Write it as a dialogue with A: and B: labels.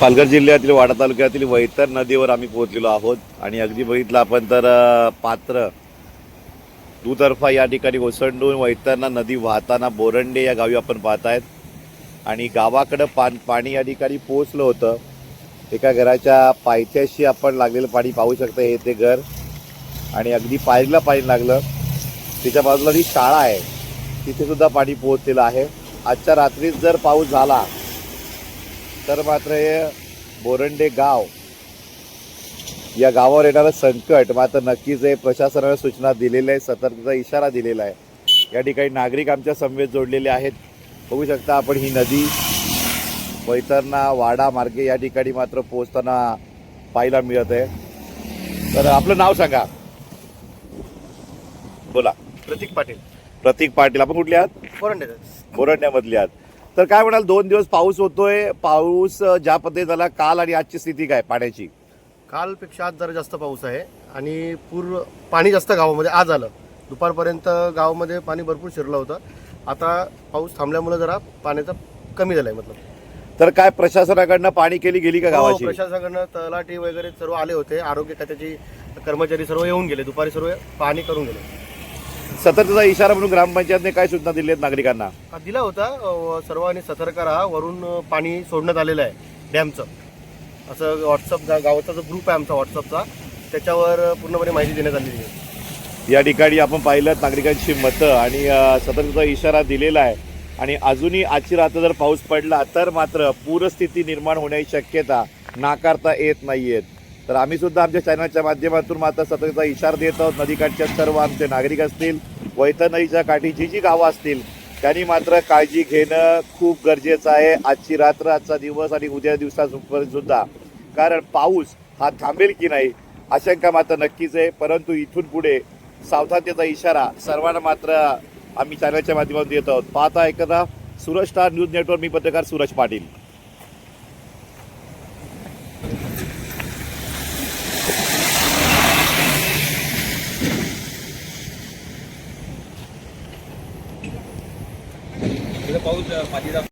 A: पालघर जिल्ह्यातील वाडा तालुक्यातील वैतर नदीवर आम्ही पोहोचलेलो आहोत. आणि अगदी बघितलं आपण तर पात्र दुतर्फा या ठिकाणी ओसंडून वैतरणा नदी वाहताना बोरंडे या गावी आपण पाहत आहेत आणि गावाकडं पान पाणी या ठिकाणी पोचलं होतं. एका घराच्या पायथ्याशी आपण लागलेलं पाणी पाहू शकतो हे ते घर. आणि अगदी पायरीला पाणी लागलं. त्याच्या बाजूला जी शाळा आहे तिथेसुद्धा पाणी पोहोचलेलं आहे. आजच्या रात्रीत जर पाऊस झाला तर मात्र हे बोरंडे गाव या गावावर येणारं संकट मात्र नक्कीच हे प्रशासनाने सूचना दिलेल्या आहे सतर्कता इशारा दिलेला आहे. या ठिकाणी नागरिक आमच्या समवेत जोडलेले आहेत. बघू शकता आपण ही नदी वैतरणा वाडा मार्गे या ठिकाणी मात्र पोहोचताना पाहायला मिळत आहे. तर आपलं नाव सांगा. बोला.
B: प्रतीक पाटील.
A: प्रतीक पाटील आपण कुठले आहात?
B: कोरंडे
A: बोरंड्यामधले आहात. तर काय म्हणाल दोन दिवस पाऊस होतोय. पाऊस ज्या पद्धतीने झाला काल आणि आजची स्थिती काय पाण्याची?
B: कालपेक्षा आज जरा जास्त पाऊस आहे आणि पूर पाणी जास्त गावामध्ये आज आलं. दुपारपर्यंत गावामध्ये पाणी भरपूर शिरलं होतं. आता पाऊस थांबल्यामुळे जरा पाण्याचा कमी झालाय मतलब.
A: तर काय प्रशासनाकडनं पाणी केली गेली का
B: हो,
A: गावाची?
B: प्रशासनाकडनं तलाठी वगैरे सर्व आले होते. आरोग्य खात्याचे कर्मचारी सर्व येऊन गेले. दुपारी सर्व पाणी करून गेले.
A: सतर्कता इशारा म्हणून ग्रामपंचायतने काय सूचना दिली आहेत नागरिकांना?
B: दिला होता अ, सर्वांनी सतर्क राहा वरून अ, पाणी सोडण्यात आलेलं आहे डॅमचं. असं व्हॉट्सअप गावाचा जो ग्रुप आहे आमचा व्हॉट्सअपचा त्याच्यावर पूर्णपणे माहिती देण्यात आलेली आहे.
A: या ठिकाणी आपण पाहिलं नागरिकांची मतं आणि अं, सतर्कता इशारा दिलेला आहे. आणि अजूनही आजची रात्र जर पाऊस पडला तर मात्र पूरस्थिती निर्माण होण्याची शक्यता नाकारता येत नाहीयेत. तर आम्ही सुद्धा आमच्या चॅनलच्या माध्यमातून मात्र सतर्कता इशारा देत आहोत. नदीकाठच्या सर्व आमचे नागरिक असतील वैतन नदीच्या काठी जी जी गावं असतील त्यांनी मात्र काळजी घेणं खूप गरजेचं आहे. आजची रात्र आजचा दिवस आणि उद्या दिवसापर्यंत सुद्धा. कारण पाऊस हा थांबेल की नाही आशंका मात्र नक्कीच आहे. परंतु इथून पुढे सावधानतेचा इशारा सर्वांना मात्र आम्ही चॅनलच्या माध्यमातून देत आहोत. पाहता एकदा सूरज स्टार न्यूज नेटवर्क मी पत्रकार सुरज पाटील.
C: पाऊस पाणी